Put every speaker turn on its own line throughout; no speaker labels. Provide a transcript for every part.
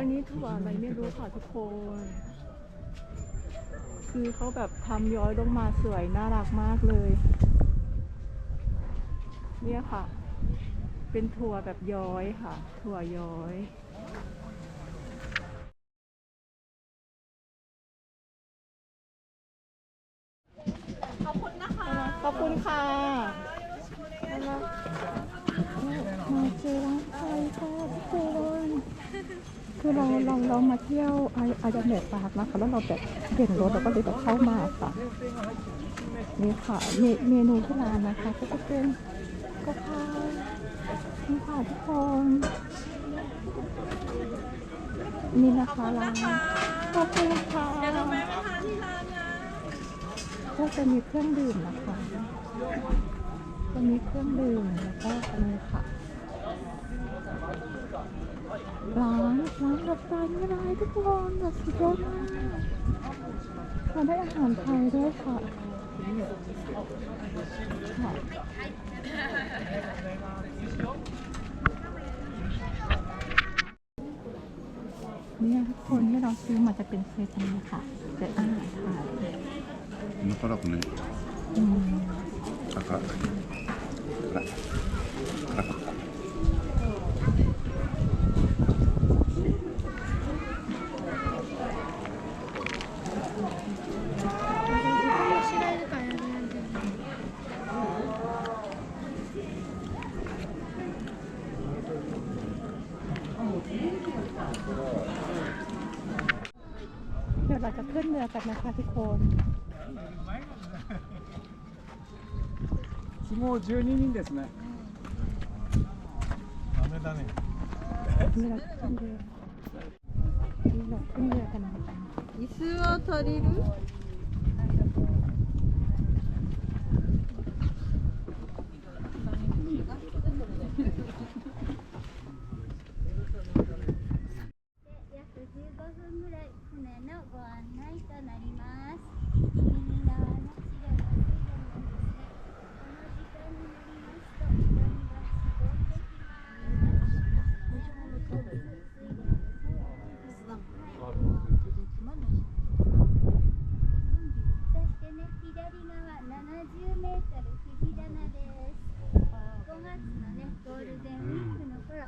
อันนี้ถั่วอะไรไม่รู้ค่ะทุกคน คือเขาแบบทำย้อยลงมาสวยน่ารักมากเลย เนี่ยค่ะ เป็นถั่วแบบย้อยค่ะ ถั่วย้อยขอบคุณนะคะ ขอบคุณค่ะมาเจอร้านไทยค่ะทุกคน คือเราเราเรามาเที่ยวไอไอเดนเนตปาร์คนะคะแล้วเราแบบเปลี่ยนรถเราก็เลยแบบเข้ามาค่ะนี่ค่ะเมเมนูที่ร้านนะคะ ก็จะเป็นกะเพรานี่ค่ะทุกคนนี่นะคะร้านขอบคุณค่ะเดี๋ยวเราแวะมาทานที่ร้านนะก็จะมีเครื่องดื่มนะคะจะมีเครื่องดื่มแล้วก็อันนี้ค่ะ ร้านร้านแบบร้านไม่ได้ทุกคนแบบสุดยอดมากทานได้อาหารไทยด้วยค่ะค่ะเนี่ยทุกคนที่เราซื้อมาจะเป็นเซตนี้ค่ะเซตอาหารไทย
なかなかね、
อืม
赤、辛い。
กันนะคะทุกคน
相撲12人ですね。ダメだね。
นี่เราขึ้น
分ぐらい船のご案内となります。右側の資料が水分ですね。この時間になりますと、波がしぼんできま。す。5月のね、ゴールデンウィークの頃、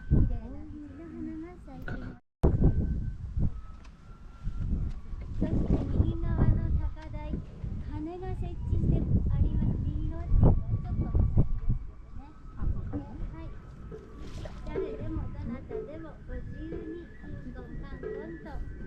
ご自由にどんどんどんどん。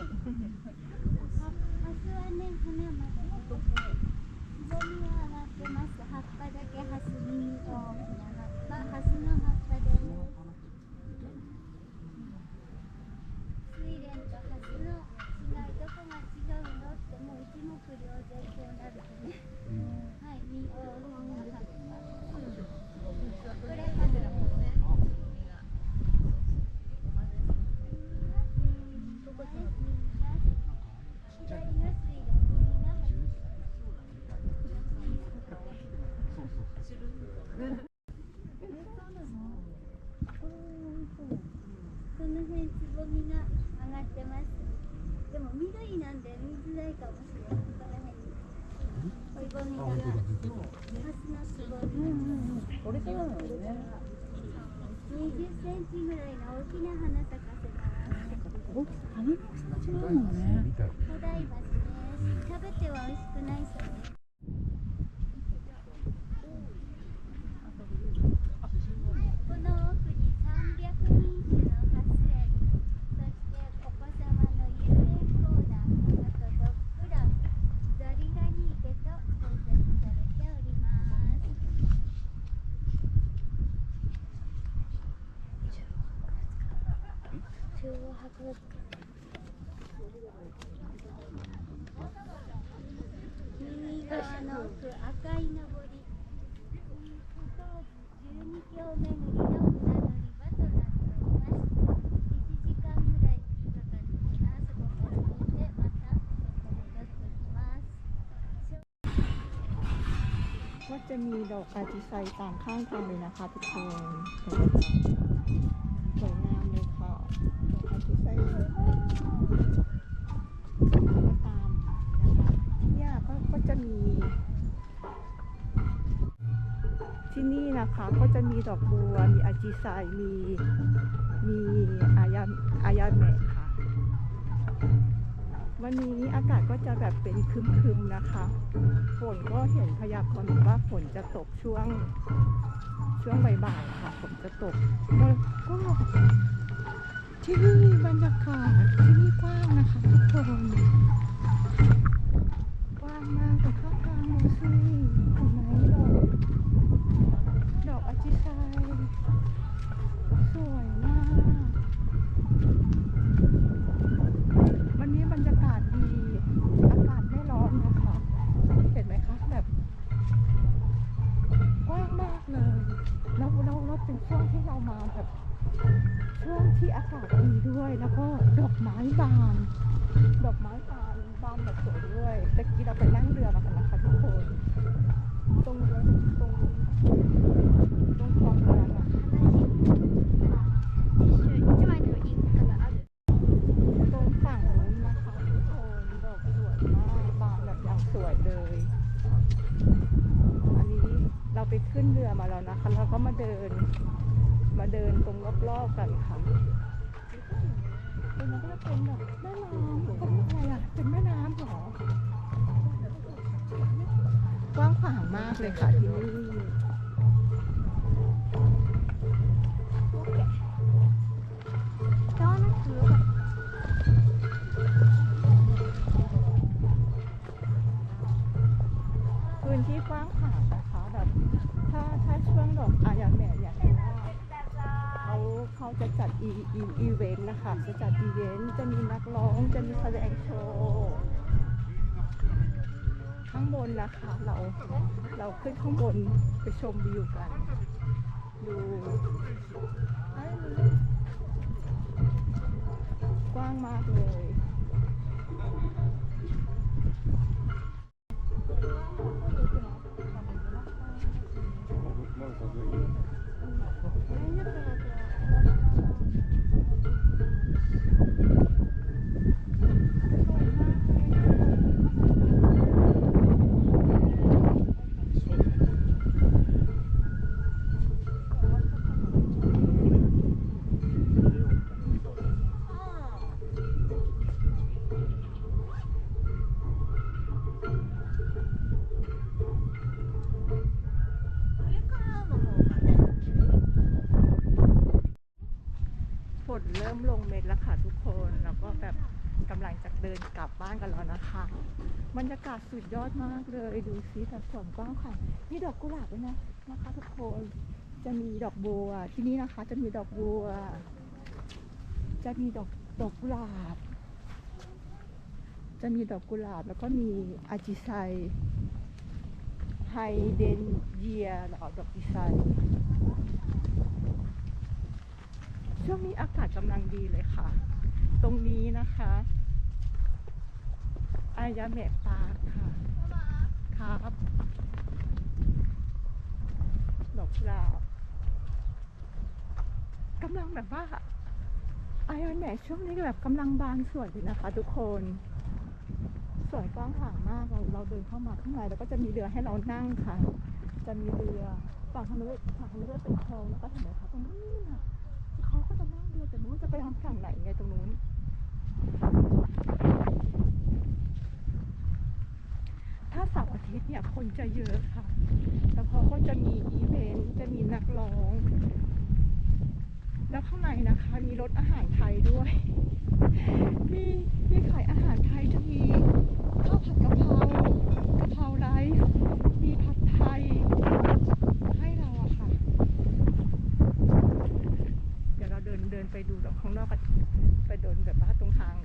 葉っぱだけハスに大きな葉っぱ、ハスの葉っぱです。睡蓮とハスの違いどこが違うのってもう一目瞭然こうなるとね、はい実大きな葉っぱこれハスですねここです左が睡蓮右がハスこの辺つぼみがってます。でも緑なんで見づらいかもしれない。この辺に。こういうぼみが。ハスのつぼみ。
そうなのね
20センチぐらいの大きな花咲かせます
お花の形があるのね
古代橋です食べては美味しくないそうですこの奥に300品種のハス園そしてお子様の遊園コーナーあとドッグランザリガニ池と併設されております中央博物館右側の奥赤いのぼり当時12教巡りの船乗り場となっております1時間ぐらいかかりますごめん見てまた戻ってきます
ก็จะมีดอกอาจิไซตามข้างทางเลยนะคะทุกคน ที่นี่นะคะก็จะมีดอกบัว มีอาจิไซมีมีอายาอายาเมะค่ะ วันนี้อากาศก็จะแบบเป็นคึมๆนะคะ ฝนก็เห็นพยากรณ์ว่าฝนจะตกช่วงช่วงบ่ายๆค่ะฝนจะตกแล้วก็ที่นี่บรรยากาศที่นี่กว้างนะคะทุกคนกว้างมากแต่ข้างทางดูสิ ดอกไม้บาน ดอกไม้บานบานแบบสวยด้วยตะกี้เราไปนั่งเรือมากันนะคะทุกคน ตรงเรือตรงตรงคลองเรือนะตรงฝั่งนู้นนะคะทุกคนดอกสวยมากบานแบบอย่างสวยเลย อันนี้เราไปขึ้นเรือมาแล้วนะคะแล้วก็มาเดิน มาเดินตรงรอบๆกันค่ะ เป็นแบบเป็นแบบแม่น้ำอะไรอะเป็นแม่น้ำหรอกว้างขวางมากเลยค่ะที่พื้นที่กว้างขวางนะคะแบบถ้าถ้าช่วงดอก เขาจะจัดอีอีอีเวนต์นะคะจะจัดอีเวนต์จะมีนักร้องจะมีแสดงโชว์ข้างบนนะคะเราเราขึ้นข้างบนไปชมวิวกันดูกว้างมากเลยฝ เริ่มลงเม็ดแล้วค่ะทุกคนแล้วก็แบบกำลังจะเดินกลับบ้านกันแล้วนะคะบรรยากาศสุดยอดมากเลยดูซิแบบสวนกว้างขวางมีดอกกุหลาบด้วยนะนะคะทุกคนจะมีดอกบัวที่นี่นะคะ จะมีดอกบัว จะมีดอกดอกกุหลาบ จะมีดอกกุหลาบแล้วก็มีอาจิไซไฮเดนเยียหรอดอกจิไซ ช่วงนี้อากาศกำลังดีเลยค่ะ ตรงนี้นะคะอายาเมะปาร์คค่ะ ครับดอกลาบกำลังแบบว่าอายาเมะช่วงนี้แบบกำลังบานสวยเลยนะคะ ทุกคนสวยกว้างขวางมากเราเราเดินเข้ามาข้างในแล้วก็จะมีเรือให้เรานั่งค่ะ จะมีเรือฝั่งทางนู้นฝั่งทางนู้นก็เป็นคลองแล้วก็เห็นไหมคะตรงนู้นน่ะเขาก็จะ นั่งเรือแต่ไม่รู้จะไปทางฝั่งไหนไงตรงนู้น ถ้าเสาร์อาทิตย์เนี่ยคนจะเยอะค่ะ แล้วเขาก็จะมีอีเวนต์ จะมีนักร้อง แล้วข้างในนะคะมีรถอาหารไทยด้วย มีมีขายอาหารไทยจะมีข้าวผัดกะเพรากะเพราไรซ์มีผัดไทย ให้เราอะค่ะ เดี๋ยวเราเดินเดินไป ดูแบบข้างนอกกันไปเดินแบบว่าตรงทาง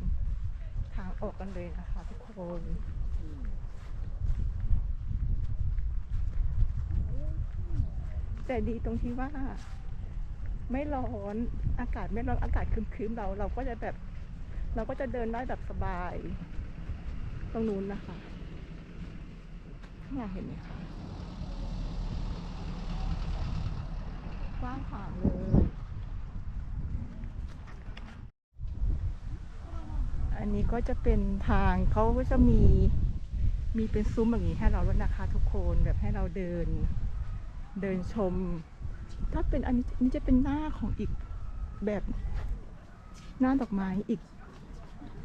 ทางออกกันเลยนะคะทุกคนแต่ดีตรงที่ว่า ไม่ร้อนอากาศไม่ร้อนอากาศครึ้มๆเรา เราก็จะแบบ เราก็จะเดินได้แบบสบาย ตรงนู้นนะคะข้างหลังเห็นไหมคะกว้างขวางเลย อันนี้ก็จะเป็นทางเขาก็จะมีมีเป็นซุ้มอย่างนี้ให้เราด้วยนะคะทุกคนแบบให้เราเดินเดินชม ถ้าเป็นอันนี้นี่จะเป็นหน้าของอีกแบบหน้าดอกไม้อีก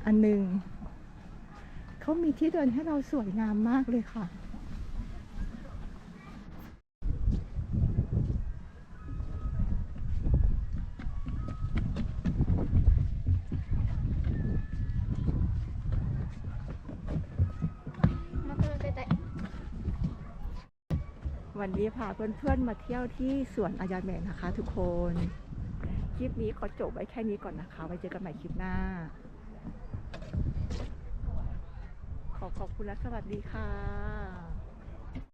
อันหนึ่งเขามีที่เดินให้เราสวยงามมากเลยค่ะ วันนี้พาเพื่อนๆมาเที่ยวที่สวนอายาแมนนะคะ ทุกคน คลิปนี้ขอจบไว้แค่นี้ก่อนนะคะ ไว้เจอกันใหม่คลิปหน้า ขอขอบคุณและสวัสดีค่ะ